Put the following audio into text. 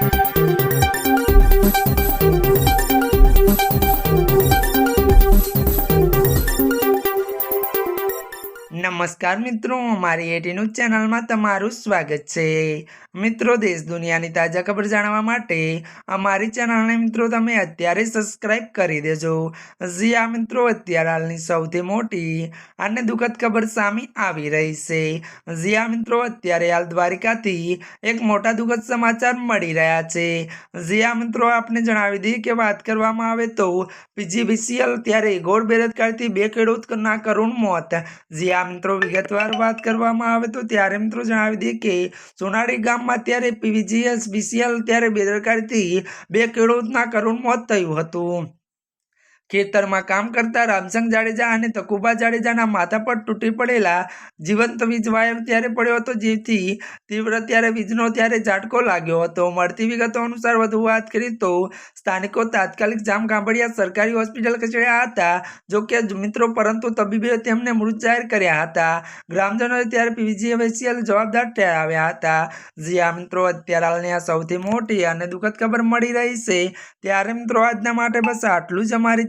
Thank you. નમસ્કાર મિત્રો અમારી એટી ન્યૂઝ ચેનલમાં તમારું સ્વાગત છે. મિત્રો, દેશ દુનિયાની તાજા ખબર જાણવા માટે અમારી ચેનલને મિત્રો તમે અત્યારે સબસ્ક્રાઇબ કરી દેજો. જી આ મિત્રો, અત્યારે હાલની સૌથી મોટી અને દુઃખદ ખબર સામે આવી રહી છે. જી આ મિત્રો, અત્યારે હાલ દ્વારિકાથી એક મોટા દુઃખદ સમાચાર મળી રહ્યા છે. જી આ મિત્રો, આપને જણાવી દઈએ કે વાત કરવામાં આવે તો પીજીબીસીએલ ત્યારે ગોળ બેદરકારીથી બે ખેડૂતના કરુણ મોત. જી આ મિત્રો વિગતવાર વાત કરવામાં આવે તો ત્યારે મિત્રો જણાવી દઈએ કે સોનાળી ગામમાં ત્યારે પીવીજીએસ, બીસીએલ ત્યારે બેદરકારીથી બે ખેડૂતના કરુણ મોત થયું હતું. ખેતરમાં કામ કરતા રામસંગ જાડેજા અને તકુબા જાડેજાના માથા પર તૂટી પડેલા જીવંત વીજ વાયર ત્યારે પડ્યો હતો, જેથી તીવ્ર ત્યારે વીજનો ત્યારે ઝાટકો લાગ્યો હતો. મળતી વિગતો અનુસાર વધુ વાત કરી તો સ્થાનિકો તાત્કાલિક જામ ગાંભડિયા સરકારી હોસ્પિટલ ખસેડ્યા હતા, જો કે મિત્રો પરંતુ તબીબે તેમને મૃત જાહેર કર્યા હતા. ગ્રામજનોએ ત્યારે પીજીએમસીએલ જવાબદાર ઠેરાવ્યા હતા. જ્યાં મિત્રો, અત્યારે હાલની આ સૌથી મોટી અને દુઃખદ ખબર મળી રહી છે. ત્યારે મિત્રો, આજના માટે બસ આટલું જ. અમારી